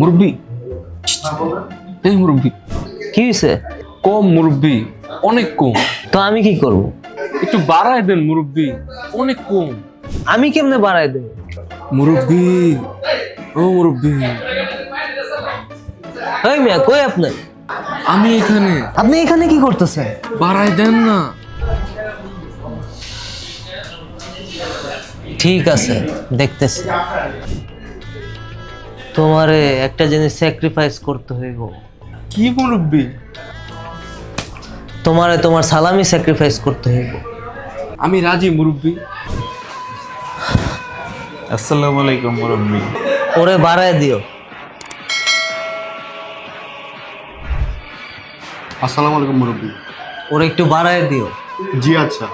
মুরব্বি? এই মুরব্বি। কি হয়েছে কম মুরব্বি অনেক কম। তো আমি কি করব? একটু বাড়ায় দেন মুরব্বি অনেক কম। আমি কেমনে দেব? মুরব্বি ও মুরব্বি। এই মিয়া কই আপনি? আমি এখানে। আপনি এখানে কি করতেছেন? বাড়ায় দেন না। ঠিক আছে দেখতেছি। তোমারে একটা জিনিস স্যাক্রিফাইস করতে হইব। কি মুরব্বি? তোমারে তোমার সালামি স্যাক্রিফাইস করতে হইব। আমি রাজি মুরব্বি। আসসালামু আলাইকুম মুরব্বী। ওরে বাড়ায় দিও। আসসালামু আলাইকুম মুরব্বী। ওরে একটু বাড়ায় দিও। জি আচ্ছা।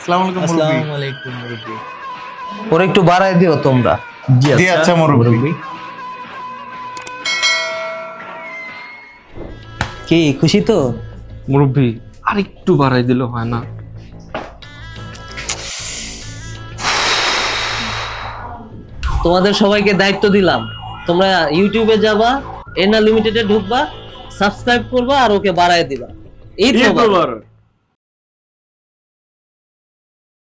আসসালামু আলাইকুম আসসালামু আলাইকুম মুরব্বি। ওরে একটু বাড়ায় দিও তোমরা। জি আচ্ছা মুরব্বী। কি খুশি তো? মুরব্বি আর একটু বাড়াই দিলে হয় না? তোমাদের সবাইকে দায়িত্ব দিলাম। তোমরা ইউটিউবে যাবা এনা লিমিটেডে ঢুকবা সাবস্ক্রাইব করবা আর ওকে বাড়ায় দিবা। এই তো